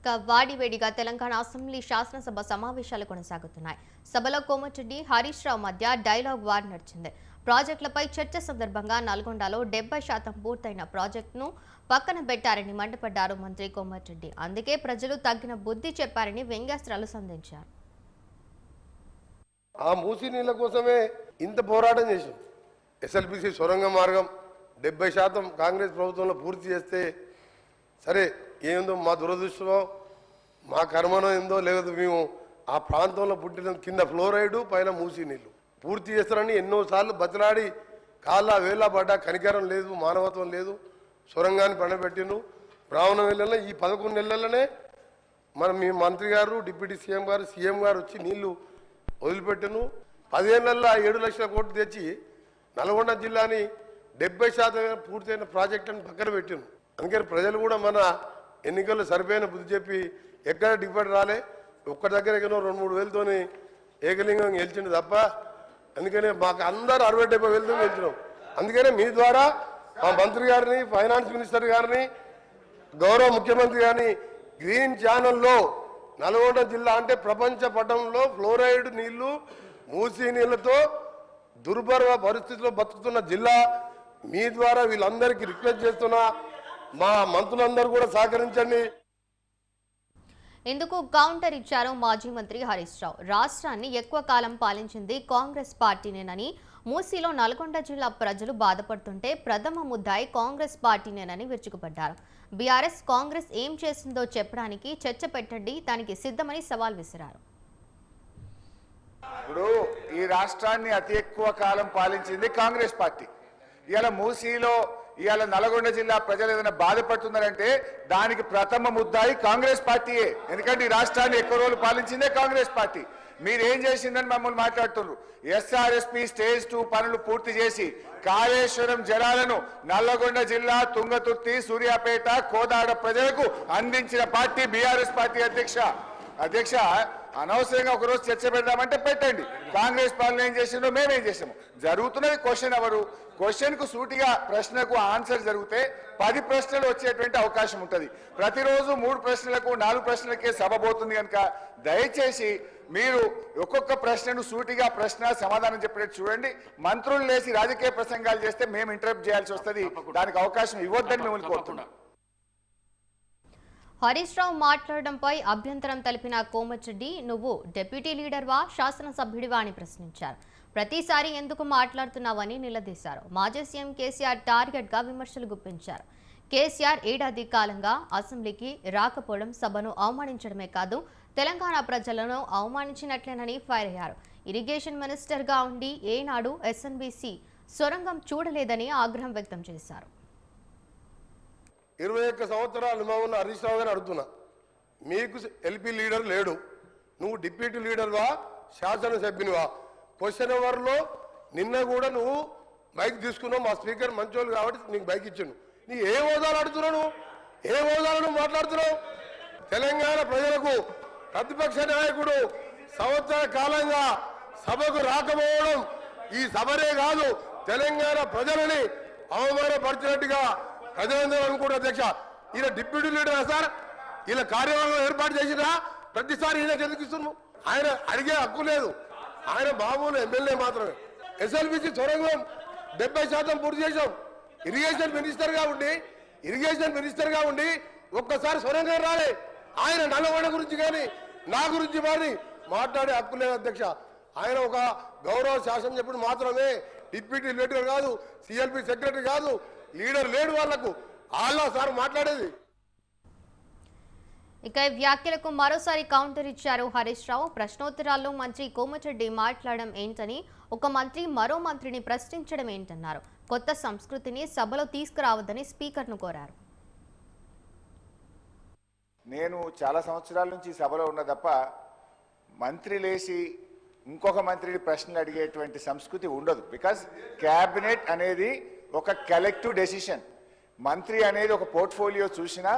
ఇక వాడివేడిగా తెలంగాణ అసెంబ్లీ శాసనసభ సమావేశాలు కొనసాగుతున్నాయి. సభలో కోమటిరెడ్డి హరీష్ రావు మధ్య డైలాగ్ వార్ నడిచింది. ప్రాజెక్టులపై చర్చ సందర్భంగా నల్గొండలో డెబ్బై శాతం పూర్తయిన ప్రాజెక్టును పక్కన పెట్టారని మండిపడ్డారు మంత్రి కోమటిరెడ్డి. అందుకే ప్రజలు తగ్గిన బుద్ధి చెప్పారని వ్యంగ్యాస్త్రాలు సంధించారు. ఆ మూసి నీళ్ళ కోసమే ఇంత పోరాటం చేసాం ఎస్ఎల్పిసి సొరంగ మార్గం డెబ్బై శాతం కాంగ్రెస్ ప్రభుత్వంలో పూర్తి చేస్తే సరే ఏందో మా దురదృష్టమో మా కర్మనో ఏందో లేదు. మేము ఆ ప్రాంతంలో పుట్టిన కింద ఫ్లోరైడు పైన మూసి నీళ్ళు. పూర్తి చేస్తారని ఎన్నోసార్లు బతిలాడి కాళ్ళ వేళ్ళ పడ్డ కనికరం లేదు మానవత్వం లేదు. సొరంగాన్ని పండబెట్టిండ్రు. బ్రాహ్మణ నెలల్లో ఈ పదకొండు నెలలనే మన మీ మంత్రి గారు డిప్యూటీ సీఎం గారు సీఎం గారు వచ్చి నీళ్ళు పదిహేను పదిహేనులలో ఏడు లక్షల కోట్లు తెచ్చి నల్గొండ జిల్లాని డెబ్బై శాతం పూర్తయిన ప్రాజెక్టులను పక్కన పెట్టిను అందుకని ప్రజలు కూడా మన ఎన్నికల్లో సరిపోయిన బుద్ధి చెప్పి ఎక్కడ డిపాజిట్ రాలే? ఒక్క దగ్గర ఎక్కడో రెండు మూడు వేలతోని ఏకలింగం గెలిచిండు తప్ప అందుకనే మాకు అందరు అరవై డెబ్బై వేలతో గెలిచినాం. అందుకనే మీ ద్వారా మా మంత్రి గారిని ఫైనాన్స్ మినిస్టర్ గారిని గౌరవ ముఖ్యమంత్రి గారిని గ్రీన్ ఛానల్లో నల్గొండ జిల్లా అంటే ప్రపంచ పటంలో ఫ్లోరైడ్ నీళ్ళు మూసీ నీళ్ళతో దుర్భర పరిస్థితిలో బతుకుతున్న జిల్లా మీ ద్వారా వీళ్ళందరికీ రిక్వెస్ట్ చేస్తున్నా. మా మంత్రులందరూ కూడా సహకరించండి. ఇందుకు కౌంటర్ ఇచ్చారు మాజీ మంత్రి హరీష్ రావు. రాష్ట్రాన్ని ఎక్కువ కాలం పాలించింది కాంగ్రెస్ పార్టీనేనని మూసీలో నల్గొండ జిల్లా ప్రజలు బాధపడుతుంటే ప్రథమ ముద్దాయి కాంగ్రెస్ పార్టీనేనని విరుచుకుపడ్డారు. బీఆర్ఎస్ కాంగ్రెస్ ఏం చేసిందో చెప్పడానికి చర్చ పెట్టండి దానికి సిద్ధమని సవాల్ విసిరారు. ఇప్పుడు ఈ రాష్ట్రాన్ని అతి ఎక్కువ కాలం పాలించింది కాంగ్రెస్ పార్టీ. ఇవాళ మూసీలో ఇవాళ నల్గొండ జిల్లా ప్రజలు ఏదైనా బాధపడుతున్నారంటే దానికి ప్రథమ ముద్దాయి కాంగ్రెస్ పార్టీయే. ఎందుకంటే ఈ రాష్ట్రాన్ని ఎక్కువ రోజులు పాలించిందే కాంగ్రెస్ పార్టీ. మీరేం చేసిందని మమ్మల్ని మాట్లాడుతున్నారు. ఎస్ఆర్ఎస్పి స్టేజ్ టూ పనులు పూర్తి చేసి కాళేశ్వరం జలాలను నల్లగొండ జిల్లా తుంగతుర్తి సూర్యాపేట కోదాడ ప్రజలకు అందించిన పార్టీ బీఆర్ఎస్ పార్టీ అధ్యక్ష. అధ్యక్ష అనవసరంగా ఒకరోజు చర్చ పెడదామంటే పెట్టండి. కాంగ్రెస్ పాలన ఏం చేసిందో మేమేం చేసాము జరుగుతున్నది క్వశ్చన్ ఎవరు? క్వశ్చన్కు సూటిగా ప్రశ్నకు ఆన్సర్ జరిగితే పది ప్రశ్నలు వచ్చేటువంటి అవకాశం ఉంటుంది. ప్రతిరోజు మూడు ప్రశ్నలకు నాలుగు ప్రశ్నలకే సభ పోతుంది కనుక దయచేసి మీరు ఒక్కొక్క ప్రశ్నను సూటిగా ప్రశ్న సమాధానం చెప్పేట్టు చూడండి. మంత్రులు లేచి రాజకీయ ప్రసంగాలు చేస్తే మేము ఇంటరప్ట్ చేయాల్సి వస్తుంది. దానికి అవకాశం ఇవ్వద్దని మిమ్మల్ని కోరుతున్నాం. హరీష్ రావు మాట్లాడడంపై అభ్యంతరం తెలిపిన కోమచెడ్డి నువ్వు డిప్యూటీ లీడర్వా? శాసనసభ్యుడివా? అని ప్రశ్నించారు. ప్రతిసారి ఎందుకు మాట్లాడుతున్నావని నిలదీశారు. మాజీ సీఎం కేసీఆర్ టార్గెట్గా విమర్శలు గుప్పించారు. కేసీఆర్ ఏడాది కాలంగా అసెంబ్లీకి రాకపోవడం సభను అవమానించడమే కాదు తెలంగాణ ప్రజలను అవమానించినట్లేనని ఫైర్ అయ్యారు. ఇరిగేషన్ మినిస్టర్గా ఉండి ఏనాడు ఎస్ఎన్బీసీ సొరంగం చూడలేదని ఆగ్రహం వ్యక్తం చేశారు. ఇరవై ఒక్క సంవత్సరాలు మా ఉన్న హరీష్ రావు గారు అడుగుతున్నా. మీకు ఎల్పీ లీడర్ లేడు. నువ్వు డిప్యూటీ లీడర్వా శాసనసభ్యునివా. క్వశ్చన్ అవర్లో నిన్న కూడా నువ్వు బైక్ తీసుకున్నావు. మా స్పీకర్ మంచోళ్ళు కాబట్టి నీకు బైక్ ఇచ్చాను నీ ఏ హోదాలు అడుగుతున్నావు నువ్వు? ఏ హోదాలు నువ్వు మాట్లాడుతున్నావు? తెలంగాణ ప్రజలకు ప్రతిపక్ష నాయకుడు సంవత్సర కాలంగా సభకు రాకపోవడం ఈ సభనే కాదు. తెలంగాణ ప్రజలని అవమానపరిచినట్టుగా ప్రజలందరూ కూడా అధ్యక్ష. ఈయన డిప్యూటీ లీడరా సార్? ఈయన కార్యవర్గం ఏర్పాటు చేసినా ప్రతిసారి ఈయనకి ఎందుకు ఇస్తున్నాము ఆయన అడిగే హక్కు లేదు. ఆయన మామూలు ఎమ్మెల్యే మాత్రమే. ఎస్ఎల్బిసి సొరంగం డెబ్బై శాతం పూర్తి చేశాం. ఇరిగేషన్ మినిస్టర్గా ఉండి ఇరిగేషన్ మినిస్టర్గా ఉండి ఒక్కసారి సొరంగం రాలే. ఆయన నల్లగొండ గురించి కానీ నా గురించి మరి మాట్లాడే హక్కు లేదు అధ్యక్ష. ఆయన ఒక గౌరవ శాసనం చెప్పిన మాత్రమే. డిప్యూటీ లీడర్ కాదు సిఎల్పి సెక్రటరీ కాదు లీడర్ లేడు వాళ్ళకు. వాళ్ళ సార్ మాట్లాడేది. ఇక ఈ వ్యాఖ్యలకు మరోసారి కౌంటర్ ఇచ్చారు హరీష్ రావు. ప్రశ్నోత్తరాల్లో మంత్రి కోమటిరెడ్డి మాట్లాడడం ఏంటని ఒక మంత్రి మరో మంత్రిని ప్రశ్నించడం ఏంటన్నారు. కొత్త సంస్కృతిని సభలో తీసుకురావద్దని స్పీకర్ను కోరారు. నేను చాలా సంవత్సరాల నుంచి సభలో ఉన్న తప్ప మంత్రి లేచి ఇంకొక మంత్రిని ప్రశ్నలు అడిగేటువంటి సంస్కృతి ఉండదు. బికాస్ క్యాబినెట్ అనేది ఒక కలెక్టివ్ డెసిషన్ మంత్రి అనేది ఒక పోర్ట్ఫోలియో చూసినా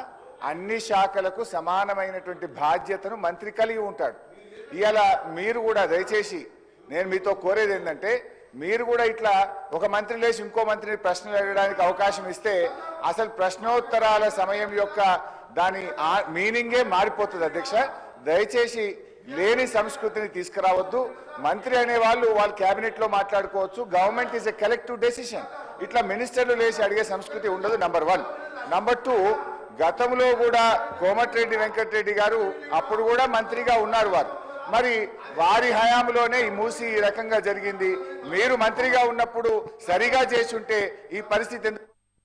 అన్ని శాఖలకు సమానమైనటువంటి బాధ్యతను మంత్రి కలిగి ఉంటాడు. ఇవాళ మీరు కూడా దయచేసి నేను మీతో కోరేది ఏంటంటే మీరు కూడా ఇట్లా ఒక మంత్రి లేచి ఇంకో మంత్రిని ప్రశ్నలు అడగడానికి అవకాశం ఇస్తే అసలు ప్రశ్నోత్తరాల సమయం యొక్క దాని మీనింగే మారిపోతుంది అధ్యక్ష. దయచేసి లేని సంస్కృతిని తీసుకురావద్దు. మంత్రి అనే వాళ్ళు వాళ్ళ క్యాబినెట్లో మాట్లాడుకోవచ్చు. Government is a collective decision ఇట్లా మినిస్టర్లు లేచి అడిగే సంస్కృతి ఉండదు నంబర్ వన్ నంబర్ టూ గతంలో కూడా కోమటిరెడ్డి వెంకటరెడ్డి గారు అప్పుడు కూడా మంత్రిగా ఉన్నారు వారు. మరి వారి హయాంలోనే ఈ మూసి ఈ రకంగా జరిగింది. మీరు మంత్రిగా ఉన్నప్పుడు సరిగా చేసి ఈ పరిస్థితి ఎందుకు